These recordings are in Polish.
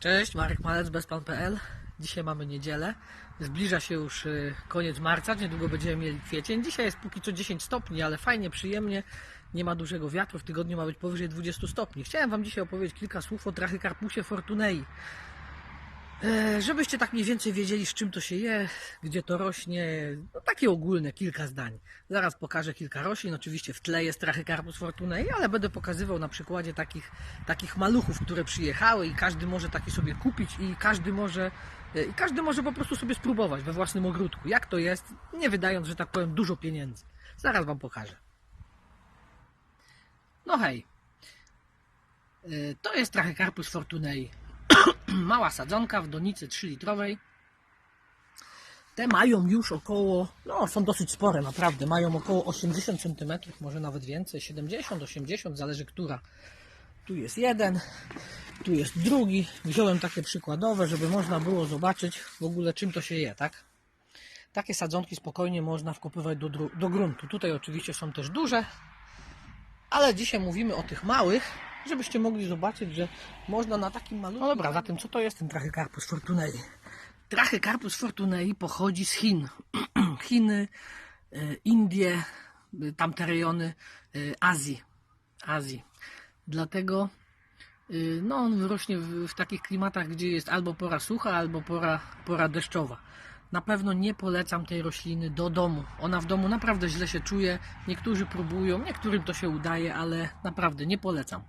Cześć, Marek Malec, bezpan.pl. Dzisiaj mamy niedzielę. Zbliża się już y, koniec marca, niedługo będziemy mieli kwiecień. Dzisiaj jest póki co 10 stopni, ale fajnie, przyjemnie. Nie ma dużego wiatru, w tygodniu ma być powyżej 20 stopni. Chciałem Wam dzisiaj opowiedzieć kilka słów o Trachycarpusie fortunei. E, Żebyście tak mniej więcej wiedzieli, z czym to się je, gdzie to rośnie, takie ogólne, kilka zdań. Zaraz pokażę kilka roślin, oczywiście w tle jest Trachycarpus fortunei, ale będę pokazywał na przykładzie takich, takich maluchów, które przyjechały i każdy może taki sobie kupić i każdy może, e, i każdy może po prostu sobie spróbować we własnym ogródku, jak to jest, nie wydając, że tak powiem, dużo pieniędzy. Zaraz Wam pokażę. No hej, E, to jest Trachycarpus fortunei mała sadzonka w donicy 3-litrowej. Te mają już około, no są dosyć spore naprawdę, mają około 80 cm, może nawet więcej, 70, 80, zależy która. Tu jest jeden, tu jest drugi. Wziąłem takie przykładowe, żeby można było zobaczyć w ogóle czym to się je, tak? Takie sadzonki spokojnie można wkopywać do, do gruntu. Tutaj oczywiście są też duże, ale dzisiaj mówimy o tych małych, żebyście mogli zobaczyć, że można na takim malutkim... No dobra, zatem co to jest ten Trachycarpus fortunei? Trachycarpus fortunei pochodzi z Chin. Chiny, e, Indie, e, tamte rejony e, Azji. Azji. Dlatego no, on wyrośnie w, w takich klimatach, gdzie jest albo pora sucha, albo pora, pora deszczowa. Na pewno nie polecam tej rośliny do domu. Ona w domu naprawdę źle się czuje. Niektórzy próbują, niektórym to się udaje, ale naprawdę nie polecam.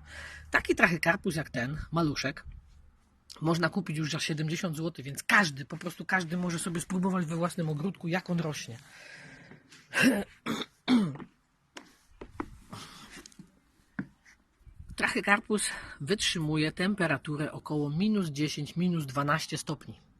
Taki trachycarpus jak ten, maluszek, można kupić już za 70 zł, więc każdy, po prostu każdy może sobie spróbować we własnym ogródku, jak on rośnie. Trachycarpus wytrzymuje temperaturę około minus 10, minus 12 stopni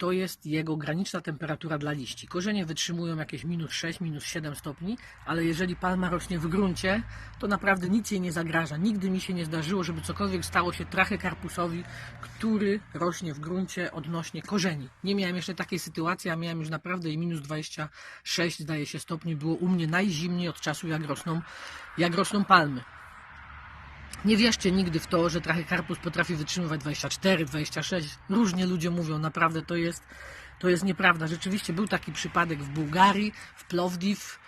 to jest jego graniczna temperatura dla liści. Korzenie wytrzymują jakieś minus 6, minus 7 stopni, ale jeżeli palma rośnie w gruncie, to naprawdę nic jej nie zagraża. Nigdy mi się nie zdarzyło, żeby cokolwiek stało się trachycarpusowi, który rośnie w gruncie odnośnie korzeni. Nie miałem jeszcze takiej sytuacji, a miałem już naprawdę i minus 26, zdaje się, stopni. Było u mnie najzimniej od czasu, jak rosną, jak rosną palmy. Nie wierzcie nigdy w to, że trachycarpus potrafi wytrzymywać 24, 26. Różnie ludzie mówią, naprawdę to jest, to jest nieprawda. Rzeczywiście był taki przypadek w Bułgarii, w Plovdiv,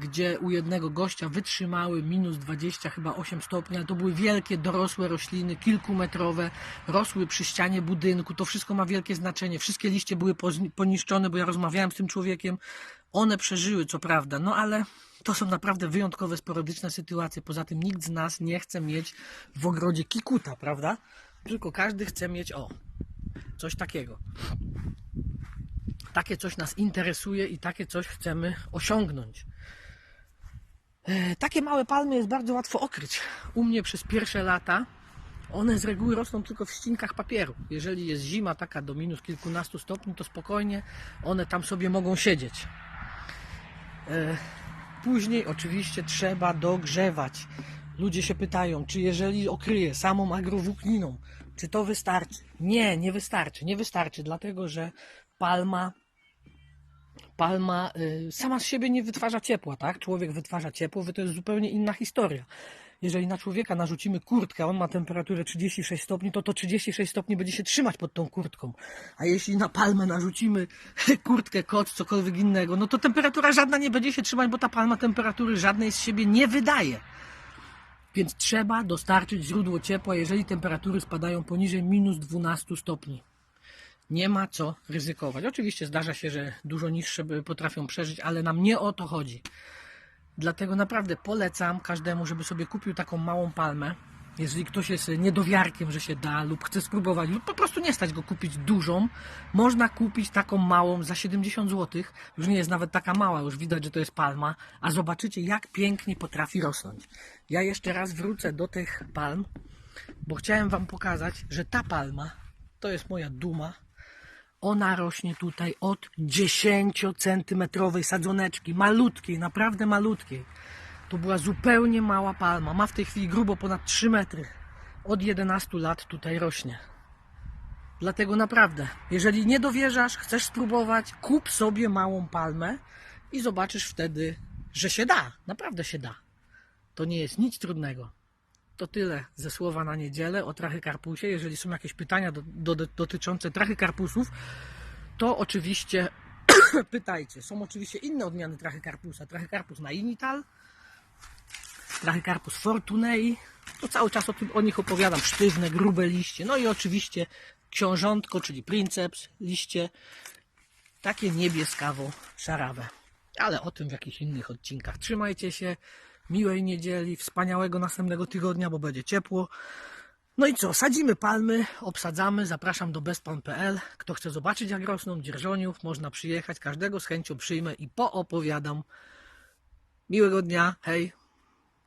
gdzie u jednego gościa wytrzymały minus 20, chyba 8 stopni, ale to były wielkie, dorosłe rośliny, kilkumetrowe, rosły przy ścianie budynku. To wszystko ma wielkie znaczenie. Wszystkie liście były poniszczone, bo ja rozmawiałem z tym człowiekiem. One przeżyły, co prawda, no ale to są naprawdę wyjątkowe, sporadyczne sytuacje. Poza tym nikt z nas nie chce mieć w ogrodzie kikuta, prawda? Tylko każdy chce mieć, o, coś takiego. Takie coś nas interesuje i takie coś chcemy osiągnąć. E, Takie małe palmy jest bardzo łatwo okryć. U mnie przez pierwsze lata one z reguły rosną tylko w ścinkach papieru. Jeżeli jest zima taka do minus kilkunastu stopni, to spokojnie one tam sobie mogą siedzieć. E, Później oczywiście trzeba dogrzewać. Ludzie się pytają, czy jeżeli okryję samą agrowłókniną, czy to wystarczy? Nie, nie wystarczy. Nie wystarczy, dlatego że palma palma y, sama z siebie nie wytwarza ciepła, tak? Człowiek wytwarza ciepło, to jest zupełnie inna historia. Jeżeli na człowieka narzucimy kurtkę, on ma temperaturę 36 stopni, to to 36 stopni będzie się trzymać pod tą kurtką. A jeśli na palmę narzucimy kurtkę, kot, cokolwiek innego, no to temperatura żadna nie będzie się trzymać, bo ta palma temperatury żadnej z siebie nie wydaje. Więc trzeba dostarczyć źródło ciepła, jeżeli temperatury spadają poniżej minus 12 stopni nie ma co ryzykować. Oczywiście zdarza się, że dużo niższe potrafią przeżyć, ale nam nie o to chodzi. Dlatego naprawdę polecam każdemu, żeby sobie kupił taką małą palmę. Jeżeli ktoś jest niedowiarkiem, że się da, lub chce spróbować, lub po prostu nie stać go kupić dużą, można kupić taką małą za 70 zł. Już nie jest nawet taka mała, już widać, że to jest palma, a zobaczycie, jak pięknie potrafi rosnąć. Ja jeszcze raz wrócę do tych palm, bo chciałem Wam pokazać, że ta palma to jest moja duma. Ona rośnie tutaj od 10-centymetrowej sadzoneczki, malutkiej, naprawdę malutkiej. To była zupełnie mała palma. Ma w tej chwili grubo ponad 3 metry. Od 11 lat tutaj rośnie. Dlatego naprawdę, jeżeli nie dowierzasz, chcesz spróbować, kup sobie małą palmę i zobaczysz wtedy, że się da. Naprawdę się da. To nie jest nic trudnego. To tyle ze słowa na niedzielę o trachykarpusie. Jeżeli są jakieś pytania do, do, dotyczące trachykarpusów, to oczywiście pytajcie. Są oczywiście inne odmiany trachykarpusa. Trachykarpus nainital, trachykarpus fortunei. To cały czas o, tym, o nich opowiadam. Sztywne, grube liście. No i oczywiście książątko, czyli princeps, liście takie niebieskawo-szarawe. Ale o tym w jakichś innych odcinkach. Trzymajcie się. Miłej niedzieli, wspaniałego następnego tygodnia, bo będzie ciepło. No i co, sadzimy palmy, obsadzamy, zapraszam do bestpan.pl. Kto chce zobaczyć jak rosną dzierżoniów, można przyjechać, każdego z chęcią przyjmę i poopowiadam. Miłego dnia, hej!